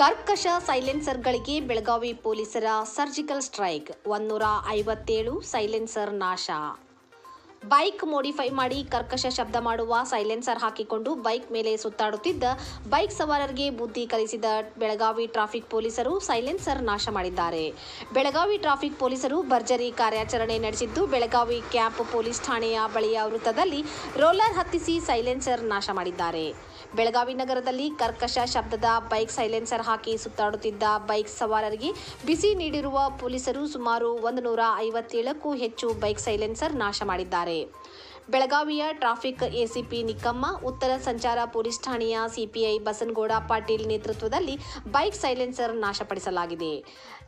ಕರ್ಕಶ ಸೈಲೆನ್ಸರ್ಗಳಿಗೆ ಬೆಳಗಾವಿ ಪೊಲೀಸರ surgical strike. ಒಂದೂರ ಐವತ್ತೇಳು ಸೈಲೆನ್ಸರ್ ನಾಶ. ಬೈಕ್ ಮೋಡಿಫೈ ಮಾಡಿ ಕರ್ಕಶ ಶಬ್ದ ಮಾಡುವ ಸೈಲೆನ್ಸರ್ ಹಾಕಿಕೊಂಡು ಬೈಕ್ ಮೇಲೆ ಸುತ್ತಾಡುತ್ತಿದ್ದ ಬೈಕ್ ಸವಾರರಿಗೆ ಬುದ್ಧಿ ಕಲಿಸಿದ ಬೆಳಗಾವಿ ಟ್ರಾಫಿಕ್ ಪೊಲೀಸರು ಸೈಲೆನ್ಸರ್ ನಾಶ ಮಾಡಿದ್ದಾರೆ. ಬೆಳಗಾವಿ ಟ್ರಾಫಿಕ್ ಪೊಲೀಸರು ಭರ್ಜರಿ ಕಾರ್ಯಾಚರಣೆ ನಡೆಸಿದ್ದು, ಬೆಳಗಾವಿ ಕ್ಯಾಂಪ್ ಪೊಲೀಸ್ ಠಾಣೆಯ ಬಳಿಯ ವೃತ್ತದಲ್ಲಿ ರೋಲರ್ ಹತ್ತಿಸಿ ಸೈಲೆನ್ಸರ್ ನಾಶ ಮಾಡಿದ್ದಾರೆ. ಬೆಳಗಾವಿ ನಗರದಲ್ಲಿ ಕರ್ಕಶ ಶಬ್ದದ ಬೈಕ್ ಸೈಲೆನ್ಸರ್ ಹಾಕಿ ಸುತ್ತಾಡುತ್ತಿದ್ದ ಬೈಕ್ ಸವಾರರಿಗೆ ಬಿಸಿ ನೀಡಿರುವ ಪೊಲೀಸರು ಸುಮಾರು ಒಂದು ನೂರ ಐವತ್ತೇಳಕ್ಕೂ ಹೆಚ್ಚು ಬೈಕ್ ಸೈಲೆನ್ಸರ್ ನಾಶ ಮಾಡಿದ್ದಾರೆ. point. ಬೆಳಗಾವಿಯ ಟ್ರಾಫಿಕ್ ಎಸಿಪಿ ನಿಕ್ಕಮ್ಮ, ಉತ್ತರ ಸಂಚಾರ ಪೊಲೀಸ್ ಠಾಣೆಯ ಸಿಪಿಐ ಬಸನಗೌಡ ಪಾಟೀಲ್ ನೇತೃತ್ವದಲ್ಲಿ ಬೈಕ್ ಸೈಲೆನ್ಸರ್ ನಾಶಪಡಿಸಲಾಗಿದೆ.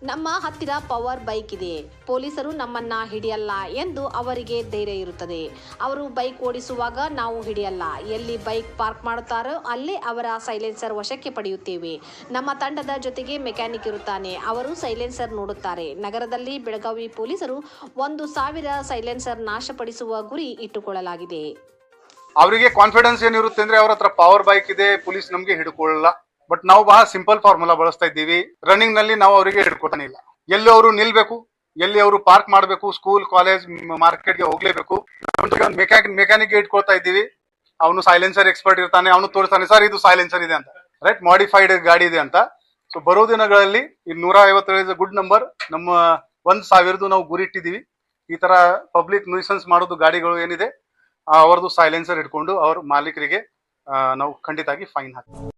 ನಮ್ಮ ಹತ್ತಿರ ಪವರ್ ಬೈಕ್ ಇದೆ. ಪೊಲೀಸರು ನಮ್ಮನ್ನ ಹಿಡಿಯಲ್ಲ ಎಂದು ಅವರಿಗೆ ಧೈರ್ಯ ಇರುತ್ತದೆ. ಅವರು ಬೈಕ್ ಓಡಿಸುವಾಗ ನಾವು ಹಿಡಿಯಲ್ಲ. ಎಲ್ಲಿ ಬೈಕ್ ಪಾರ್ಕ್ ಮಾಡುತ್ತಾರೋ ಅಲ್ಲೇ ಅವರ ಸೈಲೆನ್ಸರ್ ವಶಕ್ಕೆ ಪಡೆಯುತ್ತೇವೆ. ನಮ್ಮ ತಂಡದ ಜೊತೆಗೆ ಮೆಕ್ಯಾನಿಕ್ ಇರುತ್ತಾನೆ. ಅವರು ಸೈಲೆನ್ಸರ್ ನೋಡುತ್ತಾರೆ. ನಗರದಲ್ಲಿ ಬೆಳಗಾವಿ ಪೊಲೀಸರು ಒಂದು ಸಾವಿರ ಸೈಲೆನ್ಸರ್ ನಾಶಪಡಿಸುವ ಗುರಿ ಇಟ್ಟುಕೊಳ್ಳಲಾಗಿದೆ ಅವರಿಗೆ ಕಾನ್ಫಿಡೆನ್ಸ್ ಏನಿರುತ್ತೆ ಅಂದ್ರೆ ಅವ್ರ ಹತ್ರ ಪವರ್ ಬೈಕ್ ಇದೆ ಪೊಲೀಸ್ ನಮ್ಗೆ ಹಿಡ್ಕೊಳ್ಳಲ್ಲ. ಬಟ್ ನಾವು ಬಹಳ ಸಿಂಪಲ್ ಫಾರ್ಮುಲಾ ಬಳಸ್ತಾ ಇದ್ದೀವಿ. ರನ್ನಿಂಗ್ನಲ್ಲಿ ನಾವು ಅವರಿಗೆ ಹಿಡ್ಕೊತಾನಿಲ್ಲ ಎಲ್ಲಿ ಅವರು ನಿಲ್ಬೇಕು, ಎಲ್ಲಿ ಅವರು ಪಾರ್ಕ್ ಮಾಡಬೇಕು ಸ್ಕೂಲ್ ಕಾಲೇಜ್ ಮಾರ್ಕೆಟ್ಗೆ ಹೋಗ್ಲೇಬೇಕು. ಮೆಕ್ಯಾನಿಕ್ ಇಟ್ಕೊಳ್ತಾ ಇದ್ದೀವಿ. ಅವನು ಸೈಲೆನ್ಸರ್ ಎಕ್ಸ್ಪರ್ಟ್ ಇರ್ತಾನೆ, ಅವನು ತೋರಿಸ್ತಾನೆ, ಸರ್, ಇದು ಸೈಲೆನ್ಸರ್ ಇದೆ ಅಂತ. ರೈಟ್ ಮಾಡಿಫೈಡ್ ಗಾಡಿ ಇದೆ ಅಂತ. ಸೊ ಬರೋ ದಿನಗಳಲ್ಲಿ ಈ ನೂರ ಐವತ್ತೈದು ಗುಡ್ ನಂಬರ್ ನಮ್ಮ ಒಂದ್ ಸಾವಿರದ್ದು ನಾವು ಗುರಿ ಇಟ್ಟಿದ್ದೀವಿ. ಈ ತರ ಪಬ್ಲಿಕ್ ನ್ಯೂಸೆನ್ಸ್ ಮಾಡೋದು ಗಾಡಿಗಳು ಏನಿದೆ ಅವರದು ಸೈಲೆನ್ಸರ್ ಇಟ್ಕೊಂಡು ಅವ್ರ ಮಾಲೀಕರಿಗೆ ನಾವು ಖಂಡಿತವಾಗಿ ಫೈನ್ ಹಾಕ್ತೀವಿ.